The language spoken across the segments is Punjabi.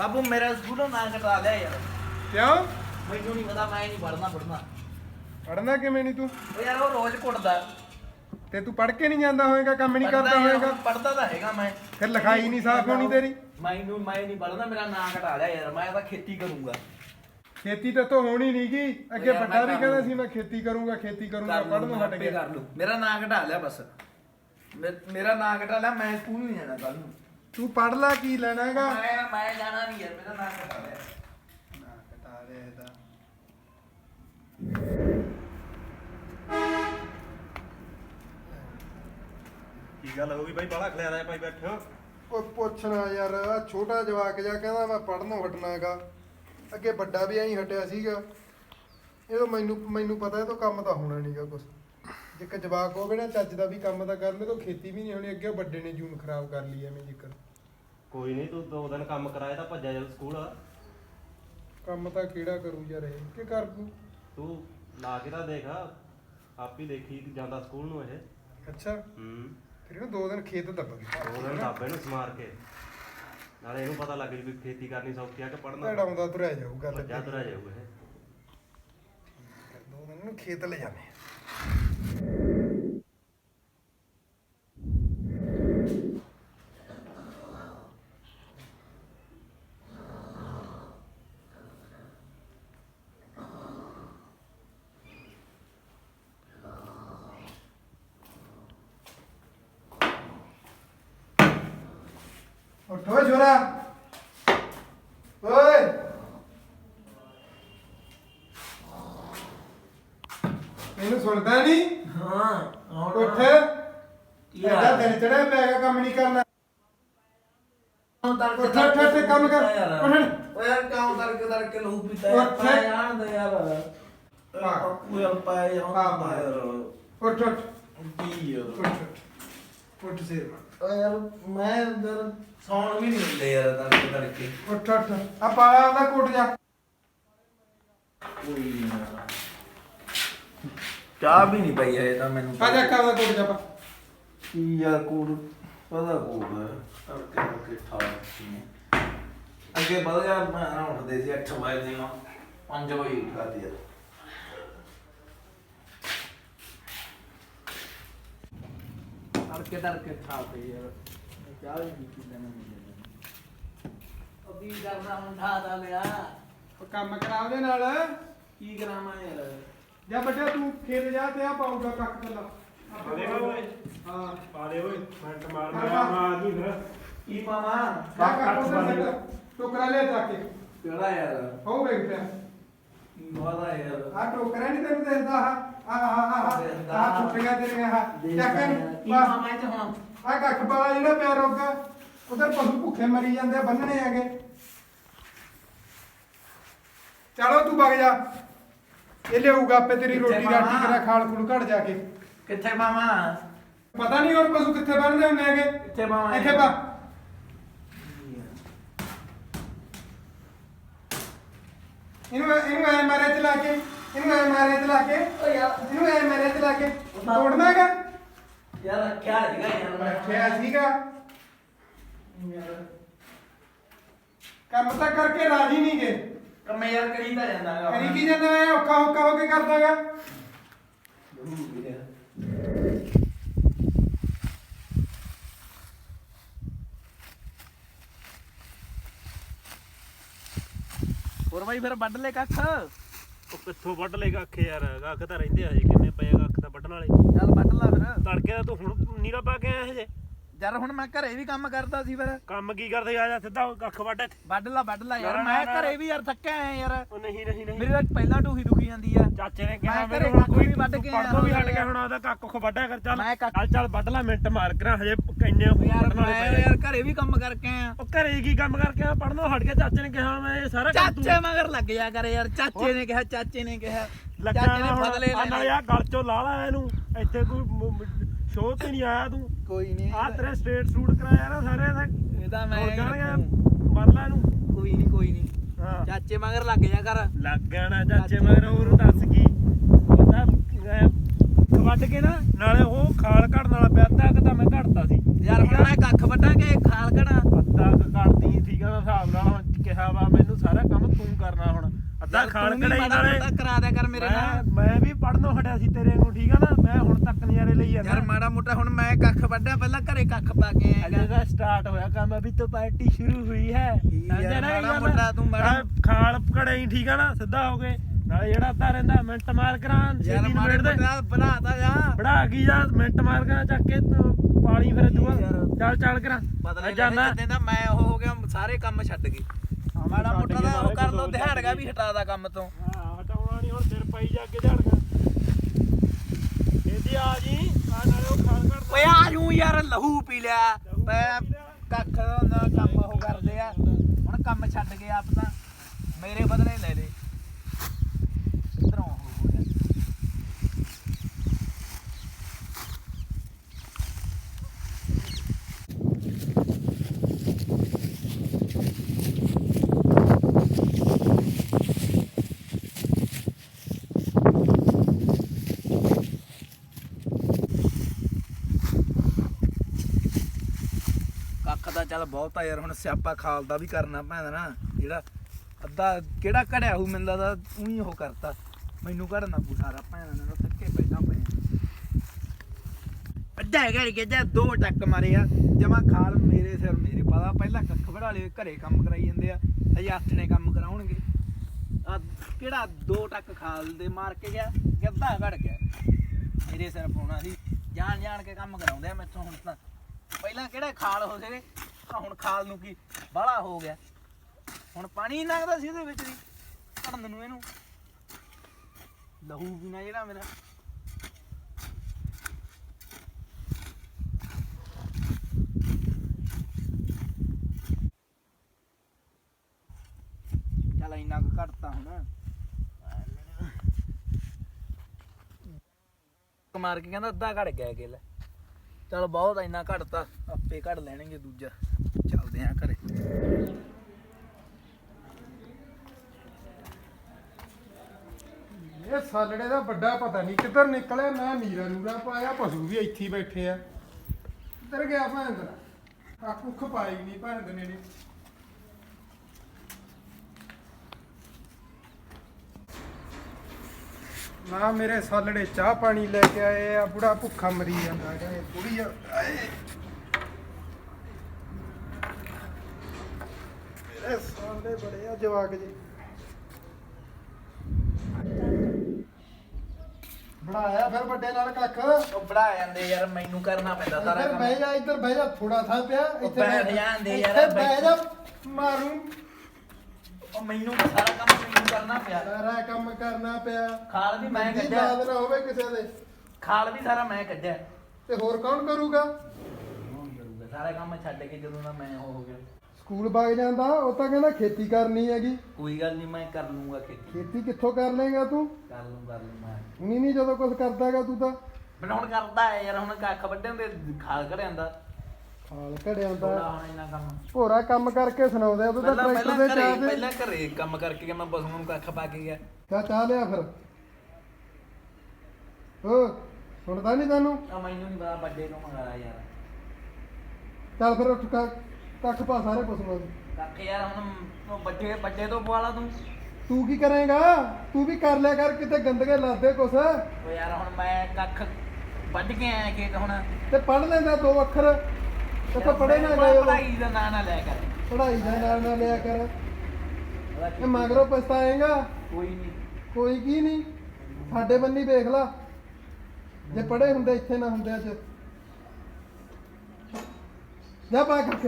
ਬਾਬੂ ਮੇਰਾ ਸਕੂਲੋਂ ਨਾਂ ਕਟਾ ਲਿਆ ਯਾਰ। ਕਿਉਂ? ਮੈਨੂੰ ਨਹੀਂ ਪਤਾ ਮੈਂ ਨਹੀਂ ਪੜਨਾ ਪੜਨਾ ਪੜਨਾ ਕਿਵੇਂ ਨਹੀਂ ਤੂੰ? ਉਹ ਯਾਰ ਉਹ ਰੋਜ਼ ਕੁੱਟਦਾ ਤੇ ਤੂੰ ਪੜ ਕੇ ਨਹੀਂ ਜਾਂਦਾ ਹੋਏਗਾ ਕੰਮ ਨਹੀਂ ਕਰਦਾ ਹੋਏਗਾ? ਪੜਦਾ ਤਾਂ ਹੈਗਾ ਮੈਂ। ਫਿਰ ਲਿਖਾਈ ਨਹੀਂ ਸਾਫ਼ ਹੋਣੀ ਤੇਰੀ? ਮੈਨੂੰ ਮੈਂ ਨਹੀਂ ਪੜਨਾ ਮੇਰਾ ਨਾਂ ਕਟਾ ਲਿਆ ਯਾਰ ਮੈਂ ਤਾਂ ਖੇਤੀ ਕਰੂੰਗਾ। ਖੇਤੀ ਤਾਂ ਤੋਂ ਹੋਣੀ ਨਹੀਂਗੀ ਅੱਗੇ ਵੱਡਾ ਵੀ ਕਹਿੰਦਾ। ਸੀ ਮੈਂ ਖੇਤੀ ਕਰੂੰਗਾ ਖੇਤੀ ਕਰੂੰਗਾ ਕਰ ਪੜਨ ਹਟ ਗਿਆ ਮੇਰਾ ਨਾਂ ਕਟਾ ਲਿਆ ਬਸ। ਮੇਰਾ ਨਾਂ ਕਟਾ ਲਿਆ ਮੈਂ ਸਕੂਲ ਨਹੀਂ ਜਾਣਾ ਕੱਲ ਨੂੰ। ਤੂੰ ਪੜ ਲੈ ਕੀ ਲੈਣਾ ਹੈਗਾ। ਮੈਂ ਮੈਂ ਜਾਣਾ ਨਹੀਂ ਯਾਰ ਮੇਰਾ ਨਾਂ ਕਟਾ ਲਿਆ। ਨਾ ਕਟਾ ਦੇ ਇਹਦਾ। ਕੀ ਗੱਲ ਹੋ ਗਈ ਬਾਈ? ਬਾਲਾ ਖਲਿਆ ਰਿਹਾ ਭਾਈ ਬੈਠੇ ਹੋ। ਉਹ ਪੁੱਛਣਾ ਯਾਰ ਛੋਟਾ ਜਵਾਕ ਜਾ ਕਹਿੰਦਾ ਮੈਂ ਪੜਨੋਂ ਹਟਣਾ ਹੈਗਾ। ਅੱਗੇ ਵੱਡਾ ਵੀ ਐਂ ਹਟਿਆ ਸੀਗਾ। ਇਹ ਤਾਂ ਮੈਨੂੰ ਮੈਨੂੰ ਪਤਾ ਇਹ ਤੋਂ ਕੰਮ ਤਾਂ ਹੋਣਾ ਨਹੀਂਗਾ ਕੁਛ। ਇੱਕ ਜਵਾਕ ਹੋਵੇ ਨਾ ਚੱਜ ਦਾ ਵੀ ਕੰਮ ਤਾਂ ਕਰ ਲੈ ਤਾਂ ਖੇਤੀ ਵੀ ਨਹੀਂ ਹੋਣੀ ਅੱਗੇ ਉਹ ਵੱਡੇ ਨੇ ਜੂਨ ਖਰਾਬ ਕਰ ਲਈ ਐਵੇਂ ਜ਼ਿਕਰ। ਕੋਈ ਨਹੀਂ ਤੂੰ ਦੋ ਦਿਨ ਕੰਮ ਕਰਾਇਆ ਤਾਂ ਭੱਜਿਆ ਜਾ ਸਕੂਲ। ਕੰਮ ਤਾਂ ਕਿਹੜਾ ਕਰੂ ਯਾਰ ਇਹ? ਕਿ ਕਰ ਦੂ ਤੂੰ ਲਾ ਕੇ ਤਾਂ ਦੇਖ ਆਪ ਹੀ ਦੇਖੀ ਜਾਂਦਾ ਸਕੂਲ ਨੂੰ ਇਹ। ਅੱਛਾ। ਹੂੰ। ਫਿਰ ਇਹਨੂੰ ਦੋ ਦਿਨ ਖੇਤ ਦੱਬ ਦੋ ਦਿਨ ਦੱਬੇ ਨੂੰ ਸਮਾਰ ਕੇ। ਨਾਲੇ ਇਹਨੂੰ ਪਤਾ ਲੱਗ ਜੂ ਵੀ ਖੇਤੀ ਕਰਨੀ ਸੌਖੀ ਆ ਕਿ ਪੜਨਾ ਲੜਾਉਂਦਾ ਤੁਰਿਆ ਜਾਊ ਗੱਲ ਭੱਜਾ ਤੁਰਿਆ ਜਾਊਗਾ ਇਹ। ਦੋ ਦਿਨ ਨੂੰ ਖੇਤ ਲੈ ਜਾਵੇਂ ਉੱਠੋ ਜੋਰਾ। ਓਏ। ਮੈਨੂੰ ਸੁਣਦਾ ਨਹੀਂ ਹਾਂ ਉੱਠ। ਇਹਦਾ ਦਿਨ ਚੜਿਆ ਪਿਆ ਹੈਗਾ, ਕੰਮ ਨਹੀਂ ਕਰਨਾ। ਉੱਠ, ਉੱਠ, ਉੱਠ, ਕੰਮ ਕਰ। ਉੱਠ। ਓ ਯਾਰ ਕਿਉਂ ਤੜਕੇ ਤੜਕੇ ਲਹੂ ਪੀਤਾ ਉੱਠ। ਯਾਰ ਪੈ ਜਾਣ ਦੇ ਯਾਰ। ਪੱਪੂ ਯਾਰ ਪੈ ਜਾਣ ਹਾਂ, ਹਾਂ। ਯਾਰ। ਉੱਠ ਉੱਠ। ਕੀ ਯਾਰ। ਉੱਠ ਉੱਠ। ਉੱਠ ਸੇਰ ਓ ਯਾਰ ਮੈਂ ਅੰਦਰ ਸੌਣ ਵੀ ਨਹੀਂ ਹੁੰਦੇ ਯਾਰ ਤੜਕੇ ਤੜਕੇ। ਉੱਠ ਉੱਠ। ਆ ਪਾਇਆ ਉਹਦਾ ਕੋਟ ਜਾ। ਕੋਈ ਨੀ ਯਾਰ। ਚਾਹ ਵੀ ਨਹੀਂ ਪਈ ਹੈ ਤਾਂ ਮੈਨੂੰ। ਆ ਜਾ ਕਾ ਉਹਦਾ ਕੋਟ ਜਾ ਪਾ। ਕੀ ਯਾਰ ਕੋਡ ਪਤਾ ਕੋਡ ਤੜਕੇ ਤੜਕੇ ਠਾਕ ਸੀ ਅੱਗੇ ਬਦ ਯਾਰ ਮੈਂ ਨਾ ਉੱਠਦੇ ਸੀ 8 ਵਜੇ ਨਾਲ 5 ਵਜੇ ਉੱਠਦੀ ਯਾਰ। ਠਾਕ ਯਾਰ। ਮੈਂ ਚਾਹ ਵੀ ਨਹੀਂ ਪੀਂਦਾ ਨਾ ਅਬੀ ਕਰਨਾ ਹੁਣ ਠਾ ਦਾ ਲਿਆ। ਉਹ ਕੰਮ ਕਰਾ ਉਹਦੇ ਨਾਲ। ਕੀ ਕਰਾਵਾਂ ਯਾਰ? ਜਾਂ ਬੱਟਿਆ ਤੂੰ ਖੇਤ ਜਾ ਤੇ ਆ ਪਾਊਗਾ ਕੱਖ ਕੱਲਾ ਦੇਗਾ ਓਏ। ਹਾਂ। ਪਾ ਦੇ ਓਏ ਮਿੰਟ ਮਾਰ ਹਾਂ, ਮੈਂ ਹਾਂ। ਮਾਰ ਦੂੰ ਫਿਰ। ਕੀ ਪਾਵਾਂ? ਕੱਖ ਉਹਦਾ ਟੋਕਰਾ ਲੈ ਜਾ ਕੇ। ਕਿਹੜਾ ਯਾਰ? ਹੋ ਕੀ ਵਾਦਾ ਯਾਰ? ਆ ਟੋਕਰਾ ਨਹੀਂ ਤੈਨੂੰ ਦੇਖਦਾ ਆ ਆ ਆ ਆ ਦੇਖਦਾ। ਆ ਛੁੱਟੀਆਂ ਤੇਰੀਆਂ ਆ ਚੱਕ ਕੀ ਇਹਨੂੰ ਪਾਵਾਂ ਇਹ ਚ ਹੁਣ ਆ ਕੱਖ ਪਾਲਾ ਜਿਹੜਾ ਪਿਆ ਰੋਗਾ ਉਧਰ ਪਸ਼ੂ ਭੁੱਖੇ ਮਰੀ ਜਾਂਦੇ ਆ, ਬੰਨਣੇ ਹੈਗੇ। ਚਲੋ ਤੂੰ ਵਗ ਜਾ। ਇਹ ਲਿਆਊਗਾ ਆਪੇ ਤੇਰੀ ਕਿੱਥੇ ਰੋਟੀ ਰਾਟੀ ਪਾਵਾਂ? ਤੇਰਾ ਖਾਲ ਖੂਲ ਘੜ ਜਾ ਕੇ। ਕਿੱਥੇ ਪਾਵਾਂ ਪਤਾ ਨਹੀਂ ਹੋਰ ਪਸ਼ੂ ਕਿੱਥੇ ਬੰਨਦੇ ਹੁੰਦੇ ਹੈਗੇ। ਕਿੱਥੇ ਪਾਵਾਂ ਇੱਥੇ ਪਾ। ਇਹਨੂੰ ਇਹਨੂੰ ਐ ਮਾਰੇ ਚਲਾ ਕੇ। ਇਹਨੂੰ ਐ ਮਾਰੇ ਚਲਾ ਕੇ। ਓ ਯਾਰ। ਇਹਨੂੰ ਐ ਮਾਰੇ ਚਲਾ ਕੇ। ਤੋੜਨਾ ਹੈਗਾ? ਯਾਰ ਰੱਖਿਆ ਹੈਗਾ ਯਾਰ। ਮੈਂ ਰੱਖਿਆ ਸੀਗਾ। ਕੰਮ ਤਾਂ ਕਰਕੇ ਰਾਜੀ ਨਹੀਂ ਗੇ ਕੰਮ ਯਾਰ ਕਰੀ ਤਾਂ ਜਾਂਦਾ ਹੈਗਾ ਕਰੀ ਕੀ ਜਾਂਦਾ ਐ ਔਖਾ ਔਖਾ ਹੋ ਕੇ ਕਰਦਾਗਾ ਵੀਰੇ। ਹੋਰ ਬਾਈ ਫਿਰ ਵੱਢ ਲੈ ਕੱਖ। ਉਹ ਕਿੱਥੋਂ ਵੱਢ ਲੇਗਾ ਅੱਖੇ ਯਾਰ ਅੱਖ ਤਾਂ ਰਹਿੰਦੇ ਆ ਹਜੇ ਕਿੰਨੇ ਪਏ ਆ ਅੱਖ ਤਾਂ ਵੱਢਣ ਵਾਲੇ। ਚੱਲ ਵੱਢ ਲਾ ਫਿਰ। ਤੜਕੇ ਦਾ ਤੂੰ ਹੁਣ ਨੀਰਾ ਪਾ ਕੇ ਆਇਆ ਹਜੇ? ਯਾਰ ਹੁਣ ਮੈਂ ਘਰੇ ਵੀ ਕੰਮ ਕਰਦਾ ਸੀ ਫਿਰ। ਕੰਮ ਕੀ ਕਰਦੇ ਆ? ਜਾ ਸਿੱਧਾ ਅੱਖ ਵੱਢ ਇੱਥੇ। ਵੱਢ ਲਾ ਵੱਢ ਲਾ ਯਾਰ। ਮੈਂ ਘਰੇ ਵੀ ਯਾਰ ਥੱਕਿਆ ਆਇਆ ਯਾਰ। ਉਹ ਨਹੀਂ ਨਹੀਂ ਨਹੀਂ। ਮੇਰੀ ਤਾਂ ਪਹਿਲਾਂ ਢੂਹੀ ਦੁਖੀ ਜਾਂਦੀ ਆ। ਚਾਚੇ ਨੇ ਕਿਹਾ ਮੈਂ ਘਰੇ ਹੁਣ ਕੱਖ ਕੋਈ ਵੀ ਵੱਢ ਕੇ ਪੜ੍ਹਨੋਂ ਵੀ ਆਇਆ ਹਟ ਗਿਆ ਹੁਣ ਉਹਦਾ ਕੱਖ ਕੁੱਖ ਵੱਢਿਆ ਕਰ ਚੱਲ। ਕੱਖ- ਚੱਲ ਚੱਲ ਵੱਢ ਲੈ ਮਿੰਟ ਮਾਰ ਕਰਾਂ ਹਜੇ ਇੰਨੇ ਹੋ ਯਾਰ ਮੈਂ। ਯਾਰ ਘਰੇ ਵੀ ਕੰਮ ਕਰਕੇ ਆਇਆ। ਉਹ ਘਰੇ ਕੀ ਕੰਮ ਕਰਕੇ ਆ ਪੜਨੋਂ ਹਟ ਕੇ ਚਾਚੇ ਨੇ ਕਿਹਾ ਮੈਂ ਇਹ ਸਾਰਾ ਕੰਮ ਤੂੰ ਚਾਚੇ ਮਗਰ ਲੱਗ ਜਾ ਕਰ ਯਾਰ ਚਾਚੇ ਨੇ ਕਿਹਾ ਚਾਚੇ ਨੇ ਕਿਹਾ। ਲੱਗਾ ਚਾਚੇ ਨੇ ਨਾਲ ਲੈ ਆ ਗਲ ਚੋਂ ਲਾ ਲਾ ਇਹਨੂੰ। ਇੱਥੇ ਕੋਈ ਸ਼ੋਅ ਤੇ ਨਹੀਂ ਆਇਆ ਤੂੰ। ਕੋਈ ਨਹੀਂ ਆ ਤੇਰੇ ਸਟੇਟ ਸੂਟ ਕਰਾਇਆ ਨਾ ਸਾਰੇ ਦਾ ਇਹਦਾ ਮੈਂ ਹੋ ਜਾਣਗੇ ਮੰਨ ਲੈ ਇਹਨੂੰ? ਕੋਈ ਨਹੀਂ ਕੋਈ ਨਹੀਂ ਹਾਂ। ਚਾਚੇ ਮਗਰ ਲੱਗ ਜਾ ਕਰ। ਲੱਗ ਨਾ ਚਾਚੇ ਮਗਰ ਹੋਰ ਦੱਸ ਕੀ? ਅਹ, ਵੱਢ ਕੇ ਨਾ ਨਾਲੇ ਉਹ ਖਾਲ ਘੜਨ ਵਾਲਾ ਪਿਆ ਕੁ ਤਾਂ ਮੈਂ ਘੜਤਾ ਸੀ। ਯਾਰ ਹੁਣ ਮੈਂ ਕੱਖ ਵੱਢਾਂਗੇ ਖਾਲ ਅੱਧਾ ਕੁ ਘੜਦੀ ਠੀਕ ਆ ਨਾ ਹਿਸਾਬ ਨਾਲ ਹੁਣ ਕਿਹਾ ਵਾ ਮੈਨੂੰ ਸਾਰਾ ਕੰਮ ਤੂੰ ਕਰਨਾ ਹੁਣ ਅੱਧਾ ਖਾਲ ਤੂੰ ਮਾੜਾ ਨਾਲੇ। ਮੋਟਾ ਕਰਾ ਦਿਆ ਕਰ ਮੇਰੇ ਨਾਲ। ਮੈਂ ਵੀ ਪੜਨੋਂ ਹਟਿਆ ਸੀ ਤੇਰੇ ਨੂੰ ਠੀਕ ਆ ਨਾ? ਮੈਂ ਹੁਣ ਤੱਕ ਨਜ਼ਾਰੇ ਲਈ ਜਾਂਦਾ ਯਾਰ ਮਾੜਾ ਮੋਟਾ ਹੁਣ ਮੈਂ ਕੱਖ ਵੱਢਿਆ ਪਹਿਲਾਂ ਘਰੇ ਕੱਖ ਪਾ ਕੇ ਅਜੇ ਆਇਆ ਦਾ ਸਟਾਰਟ ਹੋਇਆ ਕੰਮ ਅਭੀ ਤੋਂ ਪਾਰਟੀ ਸ਼ੁਰੂ ਹੁਈ ਹੈ। ਸਮਝਿਆ ਨਾ ਮਾੜਾ? ਮੋਟਾ ਤੂੰ ਮਾੜਾ- ਖਾਲ ਕੜਾਈ ਠੀਕ ਆ ਨਾ? ਸਿੱਧਾ ਹੋ ਗਏ। ਨਾਲੇ ਜਿਹੜਾ ਅੱਧਾ ਰਹਿੰਦਾ ਮਿੰਟ ਮਾਰ ਕਰਾਂ ਯਾਰ ਛੇਤੀ ਮਾੜੇ ਨਿਬੇੜ ਦੇ ਮੋਟਾ ਬਣਾਤਾ ਜਾ। ਬੜਾ ਕੀ ਜਾ ਮਿੰਟ ਮਾਰ ਕਰਾਂ ਚੱਕ ਕੇ ਤੂੰ ਪਾਲੀ ਫਿਰ ਦੂਆ। ਚੱਲ ਚੱਲ ਕਰਾਂ। ਪਤਾ ਨਹੀਂ ਜਿੱਦਾਂ ਮੈਂ ਉਹ ਹੋ ਗਿਆ ਸਾਰੇ ਕੰਮ ਛੱਡ ਗਏ। ਮਾੜਾ ਮੋਟਾ ਦਾ ਉਹ ਕਰ ਲੋ ਦਿਹਾੜਗਾ ਵੀ ਹਟਾਦਾ ਕੰਮ ਤੋਂ। ਹਾਂ ਹਟਾਉਣਾ ਨਹੀਂ ਹੁਣ ਸਿਰ ਪਈ ਜਾ ਕੇ ਝੜਗਾ ਇਹਦੀ ਆ ਜੀ ਆ ਨਾਲੇ ਉਹ ਖਾਲ ਕੱਢ ਓਏ ਆ ਜੂ ਯਾਰ ਲਹੂ ਪੀ ਲਿਆ। ਮੈਂ ਕੱਖ ਦਾ ਕੰਮ ਉਹ ਕਰਦੇ ਆ। ਹੁਣ ਕੰਮ ਛੱਡ ਗਏ ਆਪ ਤਾਂ ਮੇਰੇ ਬਦਲੇ ਲੈ ਲੈ ਇਧਰੋਂ ਹੋ ਹੋ ਗਿਆ ਕੱਖ ਦਾ ਚੱਲ ਬਹੁਤਾ ਯਾਰ, ਹੁਣ ਸਿਆਪਾ ਖਾਲ ਦਾ ਵੀ ਕਰਨਾ ਪੈਂਦਾ ਨਾ। ਜਿਹੜਾ ਅੱਧਾ ਕਿਹੜਾ ਘੜਿਆ ਹੂ ਮੈਨੂੰ ਲੱਗਦਾ ਉਹੀ ਉਹ ਕਰਤਾ। ਮੈਨੂੰ ਘੜਨਾ ਪੂ ਸਾਰਾ ਭੈਣਾਂ ਨਾਲ ਥੱਕੇ ਪਹਿਲਾਂ ਪਏ ਅੱਧਾ ਘੜ ਕੇ ਜਾਂ ਦੋ ਟੱਕ ਮਾਰੇ ਆ। ਜਮਾ ਖਾਲ ਮੇਰੇ ਸਿਰ, ਮੇਰੇ ਪਤਾ ਪਹਿਲਾਂ ਕੱਖ ਵੜਾ ਲਏ, ਘਰੇ ਕੰਮ ਕਰਾਈ ਜਾਂਦੇ ਆ। ਅਜੇ ਅੱਠ ਨੇ ਕੰਮ ਕਰਾਉਣਗੇ। ਆ ਕਿਹੜਾ ਦੋ ਟੱਕ ਖਾਲ ਦੇ ਮਾਰ ਕੇ ਗਿਆ ਕਿ ਅੱਧਾ ਘੜ ਗਿਆ? ਮੇਰੇ ਸਿਰ ਪਾਉਣਾ ਸੀ। ਜਾਣ ਜਾਣ ਕੇ ਕੰਮ ਕਰਾਉਂਦੇ ਆ ਮੈਥੋਂ ਹੁਣ ਤਾਂ। ਪਹਿਲਾਂ ਕਿਹੜਾ ਖਾਲ ਹੋ ਸਕੇ ਆ ਹੁਣ ਖਾਲ ਨੂੰ ਕੀ ਬਾਹਲਾ ਹੋ ਗਿਆ। ਹੁਣ ਪਾਣੀ ਨੀ ਲੰਘਦਾ ਸੀ ਇਹਦੇ ਵਿੱਚ ਦੀ ਘੜਨ ਨੂੰ ਇਹਨੂੰ। ਲਹੂ ਪੀਣਾ ਜਿਹੜਾ ਮੇਰਾ। ਚੱਲ ਇੰਨਾ ਕੁ ਘਟਤਾ ਹੁਣ। ਮਾਰ ਕੇ ਕਹਿੰਦਾ ਅੱਧਾ ਘੜ ਗਿਆ ਗਿੱਲ। ਚਲ ਬਹੁਤ ਆ, ਇੰਨਾ ਘੜਤਾ ਆਪੇ ਘੜ ਲੈਣਗੇ ਦੂਜਾ। ਚੱਲਦੇ ਆ ਘਰੇ। ਇਹ ਸਾਲੜੇ ਦਾ ਵੱਡਾ ਪਤਾ ਨਹੀਂ ਕਿੱਧਰ ਨਿਕਲਿਆ, ਨਾ ਨੀਰਾ ਨੂਰਾ ਪਾਇਆ, ਪਸ਼ੂ ਵੀ ਇੱਥੇ ਹੀ ਬੈਠੇ ਆ। ਕਿੱਧਰ ਗਿਆ ਭੈਣ ਦਾ? ਆ ਪਾਈ ਨਹੀਂ ਭੈਣ ਦੇ ਨੇ ਨਾ ਮੇਰੇ ਸਾਲੜੇ ਚਾਹ ਪਾਣੀ ਲੈ ਕੇ ਆਏ ਆ, ਬੁੜਾ ਭੁੱਖਾ ਮਰੀ ਜਾਂਦਾ ਹੈਗਾ ਬੁੜੀ ਆ। ਬੜੇ ਆ ਜਵਾਕ ਜੀ। ਬਣਾਇਆ ਫਿਰ ਵੱਡੇ ਨਾਲ ਕੱਖ? ਉਹ ਬੜਾ ਜਾਂਦੇ ਯਾਰ ਮੈਨੂੰ ਕਰਨਾ ਪੈਂਦਾ ਸਾਰਾ ਇੱਧਰ ਕੰਮ। ਬਹਿ ਜਾ ਇੱਧਰ ਬਹਿ ਜਾ ਥੋੜਾ ਥਾਂ ਪਿਆ ਉਹ ਬੈਠ ਜਾਂਦੇ ਯਾਰ, ਇੱਥੇ ਬਹਿ ਜਾ ਮਾਰੂ। ਉਹ ਮੈਨੂੰ ਤਾਂ ਸਾਰਾ ਕੰਮ ਮੈਨੂੰ ਕਰਨਾ ਪਿਆ। ਸਾਰਾ ਕੰਮ ਕਰਨਾ ਪਿਆ। ਖਾਲ ਵੀ ਮੈਂ ਦੀ ਕੱਢਿਆ। ਯਾਦ ਨਾ ਹੋਵੇ ਕਿਸੇ ਦੇ। ਖਾਲ ਵੀ ਸਾਰਾ ਮੈਂ ਕੱਢਿਆ। ਤੇ ਹੋਰ ਕੌਣ ਕਰੂਗਾ ਕੌਣ ਕਰੂਗਾ? ਸਾਰਾ ਕੰਮ ਛੱਡ ਕੇ ਜਦੋਂ ਦਾ ਮੈਂ ਉਹ ਹੋ ਗਿਆ। ਸਕੂਲ ਬਾਗ ਜਾਂਦਾ ਉਹ ਤਾਂ ਕਹਿੰਦਾ ਖੇਤੀ ਕਰਨੀ ਹੈਗੀ। ਕੋਈ ਗੱਲ ਨਹੀਂ ਮੈਂ ਕਰ ਲੂੰਗਾ ਖੇਤੀ। ਖੇਤੀ ਕਿੱਥੋਂ ਕਰ ਲੇਗਾ ਤੂੰ? ਕਰ ਲੂੰ ਕਰ ਲੂੰ ਮੈਂ। ਨਹੀਂ ਨਹੀਂ ਜਦੋਂ ਕੁਝ ਕਰਦਾਗਾ ਤੂੰ ਤਾਂ। ਹੁਣ ਕਰਦਾ ਹੈ ਯਾਰ ਹੁਣ ਕੱਖ ਵੱਢੇ ਹੁੰਦੇ ਖਾਲ ਘੜਿਆਂ ਦਾ ਖਾਲ ਘੜਿਆਂ ਥੋੜਾ ਦਾ ਹੁਣ ਇੰਨਾ ਕੰਮ। ਭੋਰਾ ਕੰਮ ਕਰਕੇ ਸੁਣਾਉਂਦੇ ਆ ਤੂੰ ਤਾਂ ਪਹਿਲਾਂ ਟਰੈਕਟਰ ਪਹਿਲਾਂ ਦੇ ਘਰੇ ਚਾਹ ਦੇ। ਪਹਿਲਾਂ ਘਰੇ ਕੰਮ ਕਰਕੇ ਗਿਆ ਮੈਂ ਪਸ਼ੂਆਂ ਨੂੰ ਕੱਖ ਪਾ ਕੇ ਗਿਆ। ਚਾਹ ਚਾਹ ਲਿਆ ਫਿਰ। ਹੋ ਸੁਣਦਾ ਨਹੀਂ ਤੈਨੂੰ? ਆ ਮੈਨੂੰ ਨਹੀਂ ਪਤਾ ਵੱਡੇ ਨੂੰ ਮੰਗਾਇਆ ਯਾਰ। ਚੱਲ ਫਿਰ ਉੱਠ ਕੇ ਕੱਖ ਪਾ ਸਾਰੇ ਪਸ਼ੂਆਂ ਦੇ ਕੱਖ ਯਾਰ ਹੁਣ ਉਹ ਵੱਡੇ ਵੱਡੇ ਤੋਂ ਪਵਾ ਲਾ ਤੂੰ। ਤੂੰ ਕੀ ਕਰੇਗਾ? ਤੂੰ ਵੀ ਕਰ ਲਿਆ ਕਰ ਕਿਤੇ ਗੰਦਗੇ ਲਾਦੇ ਕੁਛ। ਉਹ ਯਾਰ ਹੁਣ ਮੈਂ ਕੱਖ ਵੱਢ ਕੇ ਆਇਆ ਖੇਤ ਹੁਣ। ਤੇ ਪੜ ਲੈਂਦਾ ਦੋ ਅੱਖਰ। ਤੇ ਪੜੇ ਨਾ ਗਏ ਉਦੋਂ। ਪੜ੍ਹਾਈ ਦਾ ਨਾਂ ਨਾ ਲਿਆ ਕਰ। ਪੜਾਈ ਦਾ ਨਾਲ ਨਾ ਲਿਆ ਕਰ। ਇਹ ਮਗਰੋਂ ਪਛਤਾਏਗਾ। ਕੋਈ ਨਹੀਂ ਕੋਈ ਕੀ ਨਹੀਂ ਸਾਡੇ ਬੰਨੀ ਵੇਖ ਲਾ। ਜੇ ਪੜੇ ਹੁੰਦੇ ਇੱਥੇ ਨਾ ਹੁੰਦੇ ਅੱਜ। ਜਾ ਪਾ ਕੱਖ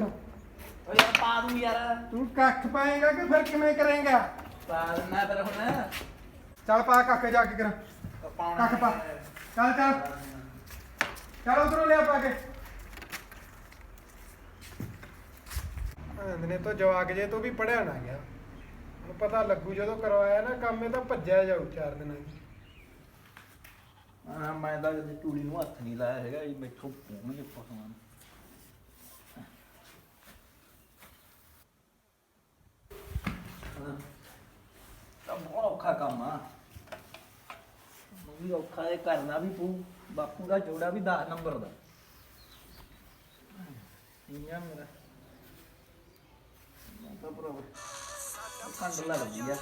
ਉਹ ਯਾਰ ਪਾ ਦੂੰ ਯਾਰ। ਤੂੰ ਕੱਖ ਪਾਏਗਾ ਕਿ ਫਿਰ ਕਿਵੇਂ ਕਰੇਗਾ? ਪਾ ਦਿੰਦਾ ਫਿਰ ਹੁਣ। ਚੱਲ ਪਾ ਕੱਖ ਜਾ ਕੇ ਕਰਾਂ। ਪਾਉਣਾ ਕੱਖ ਪਾ। ਚੱਲ ਚੱਲ। ਚੱਲ ਉਧਰੋਂ ਲਿਆ ਪਾ ਕੇ। ਨੇ ਤੋਂ ਜਵਾਕ ਜੇ ਤੋਂ ਵੀ ਪੜਿਆ ਨਾ ਗਿਆ। ਹੁਣ ਪਤਾ ਲੱਗੂ ਜਦੋਂ ਕਰਵਾਇਆ ਨਾ ਕੰਮ ਇਹ ਤਾਂ ਭੱਜਿਆ ਜਾਊ ਚਾਰ ਦਿਨਾਂ ਚ। ਹਾਂ ਮੈਂ ਤਾਂ ਕਦੇ ਟੂੜੀ ਨੂੰ ਹੱਥ ਨਹੀਂ ਲਾਇਆ ਹੈਗਾ ਇਹ ਮੈਥੋਂ ਪਾਉਣਗੇ ਪਸਮਾਨ ਤਾਂ ਬਹੁਤ ਔਖਾ ਕੰਮ ਆ। ਉਹ ਵੀ ਔਖਾ ਇਹ ਕਰਨਾ ਵੀ ਪਊ, ਬਾਪੂ ਦਾ ਜੋੜਾ ਵੀ 10 ਨੰਬਰ ਦਾ। ਇੰਨਾ ਮੇਰਾ। ਮੈਂ ਤਾਂ ਭਰਾ ਕੰਡ ਲੱਗਦੀ ਆ।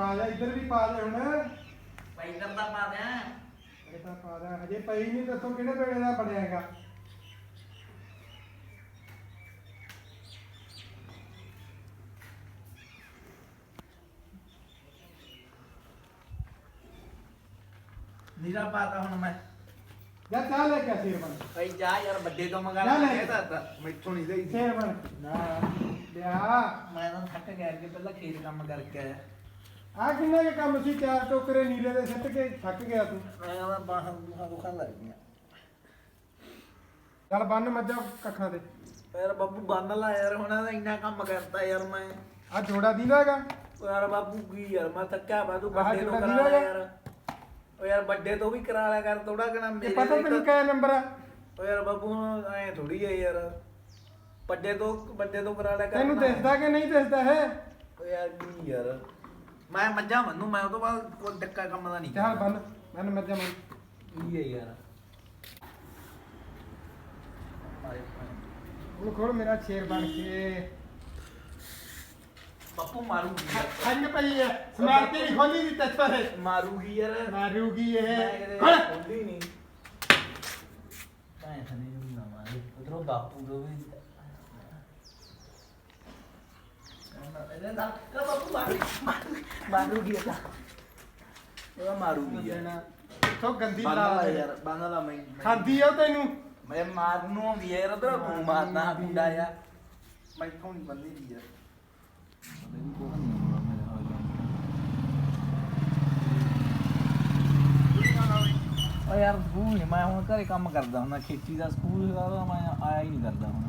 ਆ ਜਾ ਇੱਧਰ ਵੀ ਪਾ ਦੇ ਹੁਣ। ਪੈਦਰ ਦਾ ਪਾ ਦਿਆਂ। ਇਹ ਤਾਂ ਪਾ ਦੇ ਹਜੇ ਪਈ ਨਹੀਂ ਦੱਸੋ ਕਿਹੜੇ ਵੇਲੇ ਦਾ ਬਣਿਆਗਾ ਨੀਰਾ ਪਾਤਾ ਹੁਣ ਮੈਂ। ਜਾ ਚਾਹ ਲੈ ਕੇ ਆ ਸ਼ੇਰਬਨ ਭਾਈ ਜਾ ਯਾਰ ਵੱਡੇ ਤੋਂ ਮੰਗਾ ਲੈ ਲੈ। ਕਹਿਦਾ ਤਾ ਮੈਥੋਂ ਨਹੀਂ ਲਈ ਸ਼ੇਰਬਨ ਨਾ। ਲਿਆ। ਮੈਂ ਤਾਂ ਥੱਕ ਗਿਆ ਕਿ ਪਹਿਲਾਂ ਖੇਤ ਕੰਮ ਕਰਕੇ ਆਇਆ। ਆ ਕਿੰਨੇ ਕੇ ਕੰਮ ਸੀ? ਚਾਰ ਟੋਕਰੇ ਨੀਲੇ ਦੇ ਸਿੱਟ ਕੇ ਥੱਕ ਗਿਆ ਤੂੰ। ਮੈਂ ਤਾਂ ਬਾਹਾਂ ਬੂਹਾਂ ਦੁਖਣ ਲੱਗ ਗਈਆਂ। ਚੱਲ ਬੰਨ ਮੱਝਾਂ ਕੱਖਾਂ ਤੇ। ਯਾਰ ਬਾਬੂ ਬੰਨ ਲਾ ਯਾਰ ਹੁਣ ਇਹਦਾ ਇੰਨਾ ਕੰਮ ਕਰਤਾ ਯਾਰ ਮੈਂ। ਆ ਜੋੜਾ ਦੀਦਾਗਾ ਓ ਯਾਰ ਬਾਬੂ ਕੀ ਯਾਰ ਮੈਂ ਥੱਕਿਆ ਬਾ ਤੂੰ ਵੱਡੇ ਤੋਂ ਕਰਾ ਵੀਰਾ ਯਾਰ। ਓ ਯਾਰ ਵੱਡੇ ਤੋਂ ਵੀ ਕਰਾ ਲਿਆ ਕਰ ਥੋੜਾ ਕਣਾ ਇਹ ਮੇਰੇ ਪਤਾ ਲਈ ਤੈਨੂੰ ਤਾਂ- ਕਿਆ ਨੰਬਰ ਆ? ਓ ਯਾਰ ਬਾਬੂ ਐ ਥੋੜੀ ਹੈ ਯਾਰ। ਵੱਡੇ ਤੋਂ ਵੱਡੇ ਤੋਂ ਕਰਾ ਲਿਆ ਕਰ ਤੈਨੂੰ ਨਾ। ਦਿਸਦਾ ਕਿ ਨਹੀਂ ਦਿਸਦਾ ਹੈ ਓ ਯਾਰ ਕੀ ਯਾਰ। ਮੈਂ ਮੱਝਾਂ ਮੰਨੂ ਮੈਂ ਉਹ ਤੋਂ ਬਾਅਦ ਕੋਈ ਡੱਕਾ ਕੰਮ ਦਾ ਨਹੀਂ ਚੱਲ ਬੰਨ ਬੰਨ ਮੱਝਾਂ ਬੰਨ। ਕੀ ਹੈ ਯਾਰ? ਹੁਣ ਖੋਲ ਮੇਰਾ ਸ਼ੇਰ ਬਣ ਕੇ। ਬਾਪੂ ਮਾਰੂਗੀ ਯਾਰ। ਪਈ ਹੈ। ਸਮਾਰਤੀ ਨਹੀਂ ਖੋਲੀ ਦੀ ਤੱਤਰ ਹੈ ਮਾਰੂਗੀ ਯਾਰ। ਮਾਰੂਗੀ ਇਹ। ਖੋਲ। ਖੋਲੀ ਨਹੀਂ ਥਨੇ ਨੂੰ ਨਾ ਮਾਰੇ। ਉਧਰੋਂ ਬਾਪੂ ਦੋ ਵੀ ਇਹਦਾ ਦਾ ਕਾ ਬਾਪੂ ਮਾਰੂ ਮਾਰੂਗੀ ਇਹਦਾ ਯਾਰ ਗੰਦੀ ਲਾ ਲਾ ਯਾਰ ਬੰਨ ਲਾ ਮੈਂ ਖਾਂਦੀ ਆ ਤੈਨੂੰ ਮੈਂ ਮਾਰਨ ਆਉਂਦੀ ਯਾਰ ਉਧਰ ਤੂੰ ਮਾਰਦਾ ਗੁੰਡਾ ਯਾਰ ਮੈਥੋਂ ਨਹੀਂ ਬੰਦੀ ਦੀ ਯਾਰ ਓ ਯਾਰ ਸਕੂਲ ਨਹੀਂ ਮੈਂ ਹੁਣ ਘਰੇ ਕੰਮ ਕਰਦਾ ਹੁੰਦਾ, ਖੇਤੀ ਦਾ ਸਕੂਲ ਦਾ ਮੈਂ ਆਇਆ ਹੀ ਨਹੀਂ ਕਰਦਾ ਹੁਣ।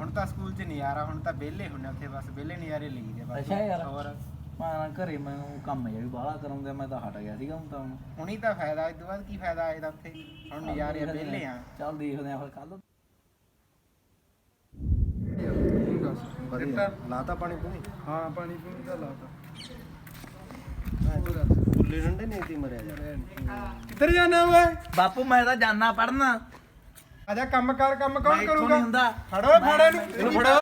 ਹੁਣ ਤਾਂ ਸਕੂਲ 'ਚ ਨਜ਼ਾਰਾ ਹੁਣ ਤਾਂ ਵਿਹਲੇ ਹੁੰਨੇ ਉੱਥੇ ਬਸ ਵਿਹਲੇ ਨਜ਼ਾਰੇ ਲਈਦੇ ਬਸ। ਅੱਛਾ ਯਾਰ। ਹੋਰ? ਮੈਂ ਨਾ ਘਰੇ ਮੈਨੂੰ ਕੰਮ ਜਿਹਾ ਵੀ ਬਾਹਲਾ ਕਰਾਉਂਦੇ ਮੈਂ ਤਾਂ ਹਟ ਗਿਆ ਸੀਗਾ ਹੁਣ ਤਾਂ ਹੁਣ। ਹੁਣੀ ਤਾਂ ਫਾਇਦਾ ਇਸ ਤੋਂ ਬਾਅਦ ਕੀ ਫਾਇਦਾ ਆਏ ਦਾ ਉੱਥੇ? ਹੁਣ ਨਜ਼ਾਰੇ ਆ, ਵਿਹਲੇ ਆ। ਚੱਲ ਦੇਖਦੇ ਆ ਫਿਰ ਕੱਲ ਵਧੀਆ। ਲਾਤਾ ਪਾਣੀ ਪੂਣੀ? ਹਾਂ ਪਾਣੀ ਪੂਣੀ ਦਾ ਲਾਤਾ। ਗੁੱਲੇ ਡੰਡੇ ਨਹੀਂ ਤੀ ਮਰਿਆ ਯਾਰ ਕਿੱਧਰ ਜਾਣਾ ਓਏ? ਬਾਪੂ ਮੈਂ ਤਾਂ ਜਾਣਾ ਪੜਨਾ ਆਜਾ ਕੰਮ ਕਰ ਕੰਮ ਕੌਣ ਕਰੂਗਾ? ਹੁੰਦਾ। ਫੜੋ ਫੜੇ ਨੂੰ ਇਹਨੂੰ ਫੜੋ।